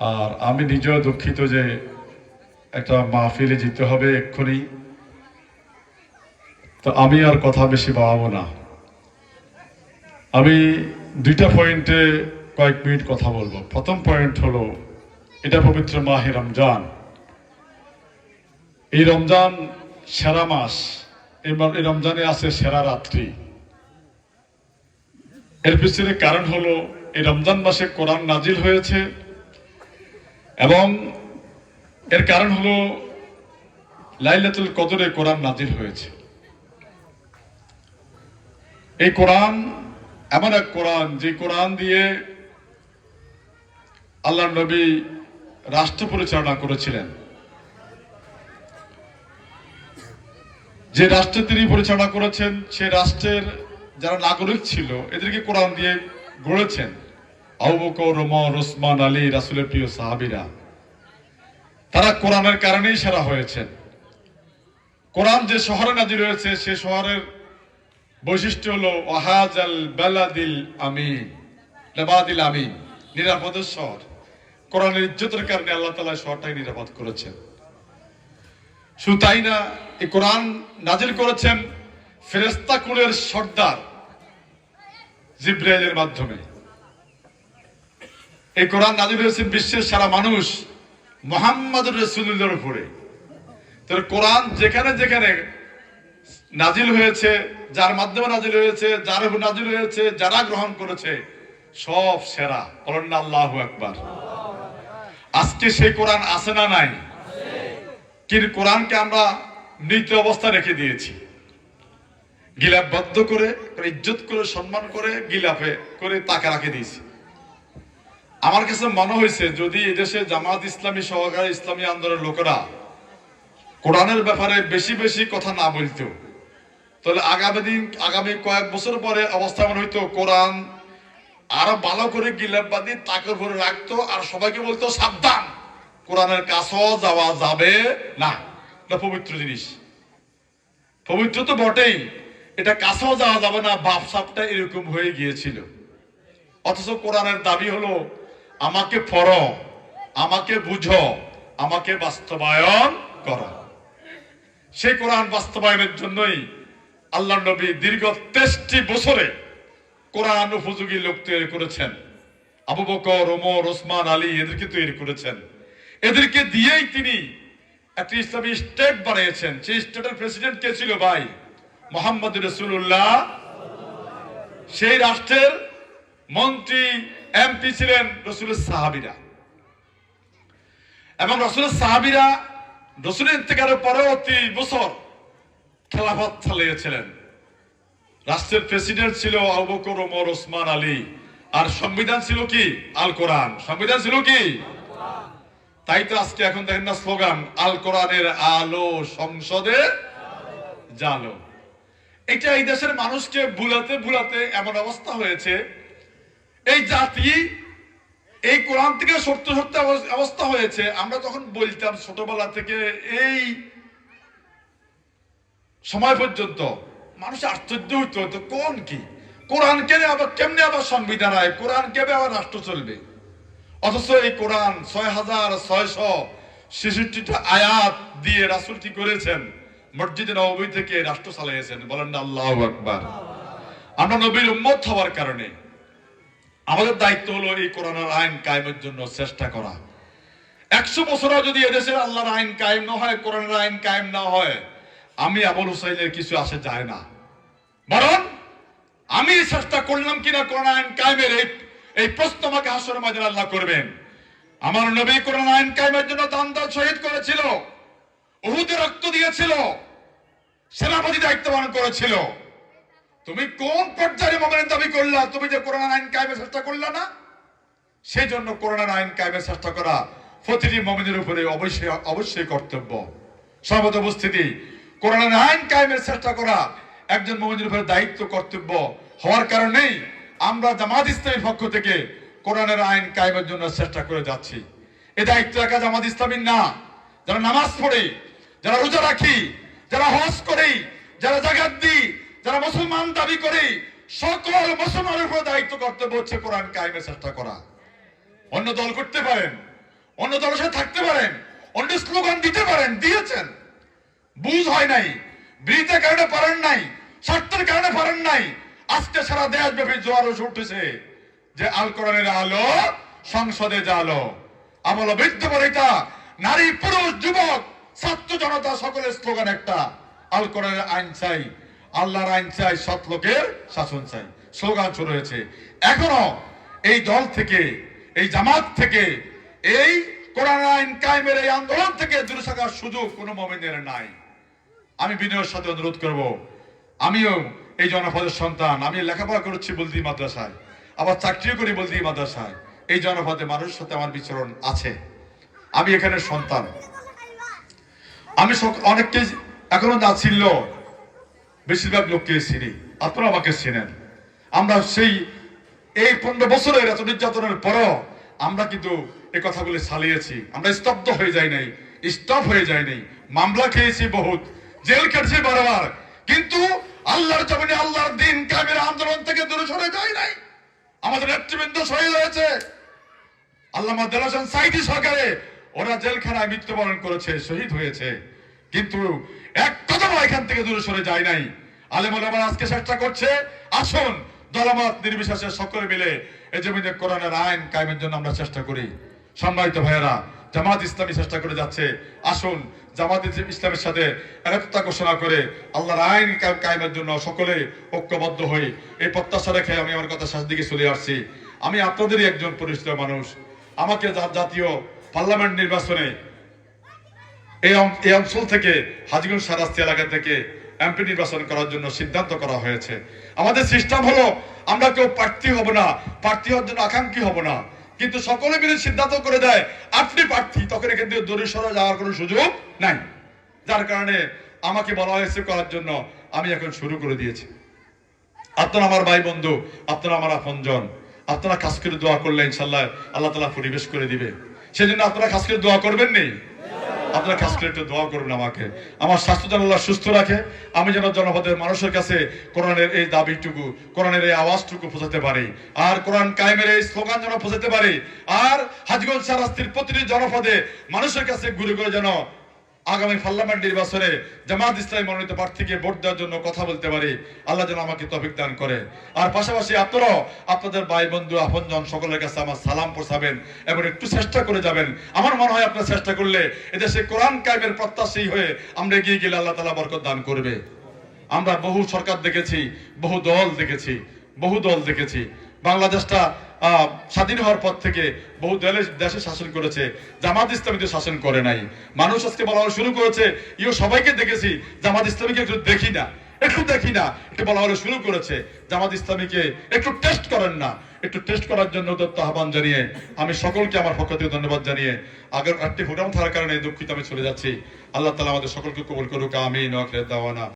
আর আমি নিজেও দুঃখিত যে একটা মাহফিলে যেতে হবে এক্ষুনি। তো আমি আর কথা বেশি বাড়াবো না। আমি দুইটা পয়েন্টে কয়েক মিনিট কথা বলব। প্রথম পয়েন্ট হলো, এটা পবিত্র মাহে রমজান। এই রমজান সেরা মাস। এবার এই রমজানে আছে সেরা রাত্রি। এর পিছনে কারণ হলো, এই রমজান মাসে কোরআন নাজিল হয়েছে। এবং এর কারণ হলো লাইলাতুল কদরে কোরআন নাজিল হয়েছে। এই কোরআন এমন এক কোরআন, যে কোরআন দিয়ে আল্লাহ নবী রাষ্ট্র পরিচালনা করেছিলেন। যে রাষ্ট্র তিনি পরিচালনা করেছেন, সে রাষ্ট্রের যারা নাগরিক ছিল, এদেরকে কোরআন দিয়ে গড়েছেন। আবু বকর ওমর, ওসমান, আলী, রাসুলের প্রিয় সাহাবিরা, তারা কোরআনের কারণেই সেরা হয়েছেন। কোরআন যে শহরে নাজির হয়েছে, সে শহরের বৈশিষ্ট্য হলো, ওয়াহাজ আল বেলাদিল আমিন লেবাদিল আমিন, নিরাপদের শহর। কোরআনের ইজ্জতের কারণে আল্লাহ তালা শহরটাই নিরাপদ করেছেন। শুধু তাই না, এই কোরআন নাজিল করেছেন ফেরেস্তা কুলের সর্দার জিব্রাইলের মাধ্যমে। এই কোরআন নাজিল হয়েছে বিশ্বের সারা মানুষ মোহাম্মদ রসুল্লার উপরে। তোর কোরআন যেখানে যেখানে নাজিল হয়েছে, যার মাধ্যমে নাজিল হয়েছে, যার উপর নাজিল হয়েছে, যারা গ্রহণ করেছে, সব সেরা। না আল্লাহ একবার আজকে সেই কোরআন আছে না নাই? কিন্তু কোরআনকে আমরা মৃত অবস্থা রেখে দিয়েছি। গিলাপ বদ্ধ করে, ইজ্জত করে, সম্মান করে গিলাপে করে তাকে রাখে দিয়েছি। আমার কাছে মনে হয়েছে, যদি এদেশে জামাত ইসলামী সহকারে ইসলামী আন্দোলনের লোকেরা কোরআনের ব্যাপারে বেশি বেশি কথা না বলতো, তাহলে আগামী দিন, আগামী কয়েক বছর পরে অবস্থা মনে হইতো, কোরআন আরও ভালো করে গিলাপ বাদি তাকের উপরে রাখতো আর সবাইকে বলতো, সাবধান, কোরআনের কাছেও যাওয়া যাবে না। পবিত্র জিনিস। পবিত্র তো বটেই, এটা কাছেও যাওয়া যাবে না, বাপ সাপটা এরকম হয়ে গিয়েছিল। অথচ কোরআনের দাবি হলো আমাকে পড়ো, আমাকে বুঝো, আমাকে বাস্তবায়ন করো। সেই কোরআন বাস্তবায়নের জন্যই আল্লাহ নবী দীর্ঘ তেষ্টি বছরে কোরআন উপযোগী লোক তৈরি করেছেন। আবু বকর, ওমর, ওসমান, আলী এদেরকে তৈরি করেছেন। এদেরকে দিয়েই তিনি একটি ইসলামী স্টেট বানিয়েছেন। সেই স্টেটের প্রেসিডেন্ট কে ছিল ভাই? মোহাম্মদ রসুল্লাহ সেই রাষ্ট্রের মন্ত্রী এমপি ছিলেন রসুলের সাহাবিরা। এবং রসুলের সাহাবিরা রসুলের ইন্তেকারের পরেও তিরিশ বছর খেলাফত চালিয়েছিলেন। রাষ্ট্রের প্রেসিডেন্ট ছিল আবকর ওমর, ওসমান, আলী। আর সংবিধান ছিল কি? আল কোরআন সংবিধান ছিল কি? তাই তো আজকে এখন দেখেন না স্লোগান আল কোরআনের আলো সংসদে জালো এটা এই দেশের মানুষকে ভুলাতে ভুলাতে এমন অবস্থা হয়েছে এই জাতি, এই কোরআন থেকে সত্য সত্য অবস্থা হয়েছে। আমরা তখন বলতাম ছোটবেলা থেকে, এই সময় পর্যন্ত মানুষ আশ্চর্য হইতে হতো কোন কি? কোরআন কেনে আবার কেমনে আবার সংবিধান হয় কোরআন কেবে আবার রাষ্ট্র চলবে? অথচ এই কোরআন ছয় হাজার ছয়শো ছেষট্টিটা আয়াত দিয়ে রাসুল কি করেছেন? মসজিদে নবী থেকে রাষ্ট্র চালিয়েছেন বলেন আল্লাহ আকবার। আমরা নবীর উম্মত হওয়ার কারণে। আমাদের দায়িত্ব হলো এই কোরআনের আইন কায়েমের জন্য চেষ্টা করা। একশো বছরও যদি এদেশের আল্লাহর আইন কায়েম না হয় কোরআনের আইন কায়েম না হয়, আমি আবুল হুসাইনের কিছু আসে যায় না। বরং আমি চেষ্টা করলাম কিনা কোরআন আইন কায়েমের, এই এই প্রশ্ন আমাকে হাসর মাঝে আল্লাহ করবেন। আমার নবী কোরআন আইন কায়েমের জন্য দান্দাল শহীদ করেছিল, উহুদে রক্ত দিয়েছিল, সেনাপতি দায়িত্ব পালন করেছিল। তুমি কোন পর্যায়ে মোমেনের দাবি করলা? তুমি যে কোরআন আইন কায়েমের চেষ্টা করলা না? সেই জন্য কোরআন আইন কায়েমের চেষ্টা করা প্রতিটি মমিনের উপরে অবশ্যই অবশ্যই কর্তব্য। সর্বত উপস্থিতি, কোরআনের আইন কায়েমের চেষ্টা করা একজন মমিনের উপরে দায়িত্ব, কর্তব্য হওয়ার কারণেই আমরা জামাত ইসলামের পক্ষ থেকে কোরআনের আইন কায়েমের জন্য চেষ্টা করে যাচ্ছি। এ দায়িত্ব একা জামাত ইসলামীর না। যারা নামাজ পড়ে, যারা রোজা রাখি, যারা হজ করি, যারা জাগাত দিই যারা মুসলমান দাবি করি, সকল মুসলমানের উপর দায়িত্ব কর্তব্য হচ্ছে কোরআন কায়েমের চেষ্টা করা। অন্য দল করতে পারেন, অন্য দলের সাথে থাকতে পারেন, অন্য স্লোগান দিতে পারেন, দিয়েছেন। বুঝ হয় নাই ব্রিজের কারণে পারেন নাই, স্বার্থের কারণে পারেন নাই। আজকে সারা দেশব্যাপী জোয়ার উঠে উঠেছে যে আল কোরআনের আলো সংসদে আলো। আমল বৃদ্ধ বনিতা নারী, পুরুষ, যুবক, ছাত্র জনতা, সকলের স্লোগান একটা, আল কোরআনের আইন চাই। আল্লাহর আইন চাই, সৎ লোকের শাসন চাই। স্লোগান শুরু হয়েছে। এখনও এই দল থেকে, এই জামাত থেকে, এই কোরআন আইন কায়েমের এই আন্দোলন থেকে দূরে থাকার সুযোগ কোনো মোমেনের নাই। আমি বিনয়ের সাথে অনুরোধ করব। আমিও এই জনপদের সন্তান। আমি লেখাপড়া করেছি বলদি মাদ্রাসায়। আবার চাকরিও করি বলদি মাদ্রাসায়। এই জনপদে মানুষের সাথে আমার বিচরণ আছে। আমি এখানে সন্তান। আমি অনেককে এখনও না বেশিরভাগ লোককে চিনি আপনারা আমাকে চেনেন। আমরা সেই এই পনেরো বছরের এত নির্যাতনের পরও আমরা কিন্তু এই কথাগুলি চালিয়েছি। আমরা স্তব্ধ হয়ে যাই নাই স্টপ হয়ে যাই নাই। মামলা খেয়েছি বহুত, জেল কেটেছি বারবার, কিন্তু আল্লাহর জমিনে আল্লাহর দিন কামের আন্দোলন থেকে দূরে সরে যায় নাই। আমাদের নেতৃবৃন্দ শহীদ হয়েছে। আল্লামা দেল হোসেন সাইদি সরকারে ওরা জেলখানায় মৃত্যুবরণ করেছে, শহীদ হয়েছে। কিন্তু এক কদম এখান থেকে দূরে সরে যায় নাই। আলেম ওলামা আজকে চেষ্টা করছে, আসুন, দলমত নির্বিশেষে সকলে মিলে এই জমিনে কোরআনের আইন কায়েমের জন্য আমরা চেষ্টা করি। সম্মানিত ভাইয়েরা, জামাত ইসলামী চেষ্টা করে যাচ্ছে। আসুন, জামাত ইসলামের সাথে একতা ঘোষণা করে আল্লাহর আইন কায়েমের জন্য সকলে ঐক্যবদ্ধ হই। এই প্রত্যাশা রেখে আমি আমার কথা শেষ দিকে চলে আসছি। আমি আপনাদেরই একজন পরিচিত মানুষ। আমাকে জাতীয় পার্লামেন্ট নির্বাচনে এই এই অঞ্চল থেকে হাজিগঞ্জ সারাস্তি এলাকা থেকে এমপি নির্বাচন করার জন্য সিদ্ধান্ত করা হয়েছে। আমাদের সিস্টেম হলো, আমরা কেউ প্রার্থী হব না, প্রার্থী হওয়ার জন্য আকাঙ্ক্ষী হব না। কিন্তু সকলে মিলে সিদ্ধান্ত করে দেয়, আপনি প্রার্থী, তখন এখান থেকে দূরে সরে যাওয়ার কোনো সুযোগ নাই। যার কারণে আমাকে বলা হয়েছে করার জন্য, আমি এখন শুরু করে দিয়েছি। আপনারা আমার ভাই বন্ধু, আপনারা আমার আপনজন, আপনারা খাস করে দোয়া করলে ইনশাল্লাহ আল্লাহ তালা পরিবেশ করে দিবে। সেজন্য আপনারা খাস করে দোয়া করবেন নি। আপনারা কাছ থেকে একটু দোয়া করুন আমাকে। আমার স্বাস্থ্য যেন আল্লাহ সুস্থ রাখে, আমি যেন জনপদের মানুষের কাছে কোরআনের এই দাবিটুকু, কোরআনের এই আওয়াজটুকু পৌঁছাতে পারি। আর কোরআন কায়েমের এই স্লোগান যেন পৌঁছাতে পারি। আর হাজগঞ্জ সারাস্তির প্রতিটি জনপদে মানুষের কাছে ঘুরে ঘুরে যেন আগামী পার্লামেন্ট নির্বাচনে জামাত ইসলামী মনোনীত প্রার্থীকে ভোট দেওয়ার জন্য কথা বলতে পারি। আল্লাহ যেন আমাকে তফিক দান করে। আর পাশাপাশি আপনারাও আপনাদের ভাই, বন্ধু, আপনজন সকলের কাছে আমার সালাম পৌঁছাবেন এবং একটু চেষ্টা করে যাবেন। আমার মনে হয় আপনার চেষ্টা করলে এদেশে কোরআন কায়েমের প্রত্যাশী হয়ে আমরা এগিয়ে গেলে আল্লাহ তালা বরকত দান করবে। আমরা বহু সরকার দেখেছি, বহু দল দেখেছি, বহু দল দেখেছি। বাংলাদেশটা স্বাধীন হওয়ার পর থেকে বহু দেশে দেশে শাসন করেছে, জামাত ইসলামীতে শাসন করে নাই। মানুষ আজকে বলা শুরু করেছে ইও সবাইকে দেখেছি, জামাত ইসলামীকে একটু দেখি না, একটু দেখি না। একটু বলা হলো শুরু করেছে, জামাত ইসলামীকে একটু টেস্ট করেন না। একটু টেস্ট করার জন্য উদ্যত্ত আহ্বান জানিয়ে, আমি সকলকে আমার পক্ষ থেকে ধন্যবাদ জানিয়ে, আগের একটি প্রোগ্রাম থাকার কারণে দুঃখিত আমি চলে যাচ্ছি। আল্লাহ তালা আমাদের সকলকে কবুল করুক আমি নখরে দাওয়ানা।